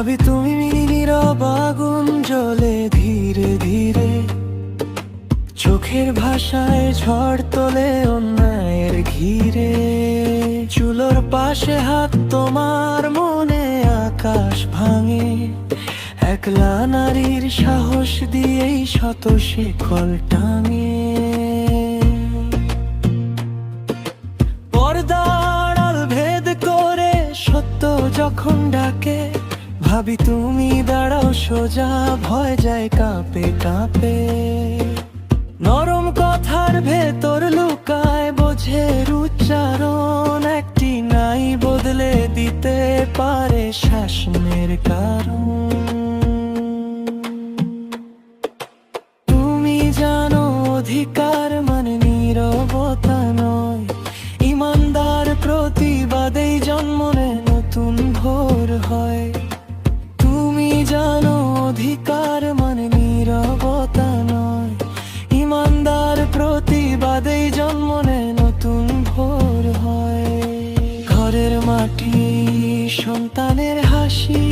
ভাবি তুমি নীরব বাগুন জলে ধীরে ধীরে। চোখের ভাষায় ঝড় তোলে অন্যায়ের ঘিরে। চুলোর পাশে হাত তোমার মনে আকাশ ভাঙে। একলা নারীর সাহস দিয়েই শত শেখল টাঙে। পর্দাড়াল ভেদ করে সত্য যখন ডাকে ভাবি তুমি দাঁড়াও সোজা, ভয় যায় কাঁপে কাঁপে। নরম কথার ভেতর লুকায় বোঝের উচ্চারণ একটি নাই, বদলে দিতে পারে শাসনের কারণ। তুমি জানো অধিকার মানে নীরবতা নয়। ইমানদার প্রতিবাদেই জন্ম নেয়, নতুন ভোর হয়। জানো, অধিকার মানে নীরবতা নয়। ইমানদার প্রতিবাদেই জন্ম নেয়, নতুন ভোর হয়। ঘরের মাটি, সন্তানের হাসি,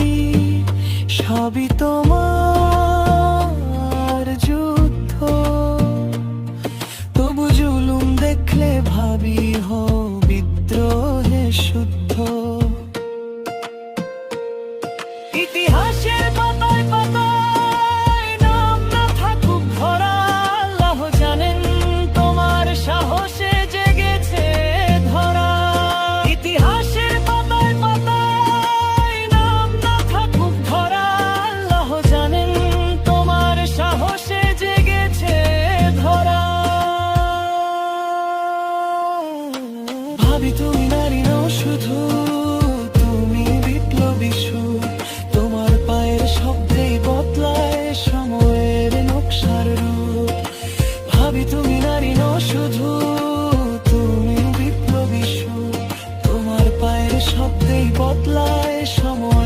সবই তোমার যুদ্ধ। তবু জুলুম দেখলে ভাবি, হো, বিদ্রোহে শুদ্ধ বিপ্লবী তুমি নারী নাও শুধু, তুমি বিপ্লবী তোমার পায়ের শব্দেই বদলায় সময়ের নকশার রূপ। ভাবি তুমি নারী নাও শুধু, তুমি বিপ্লবী তোমার পায়ের শব্দেই বদলায় সময়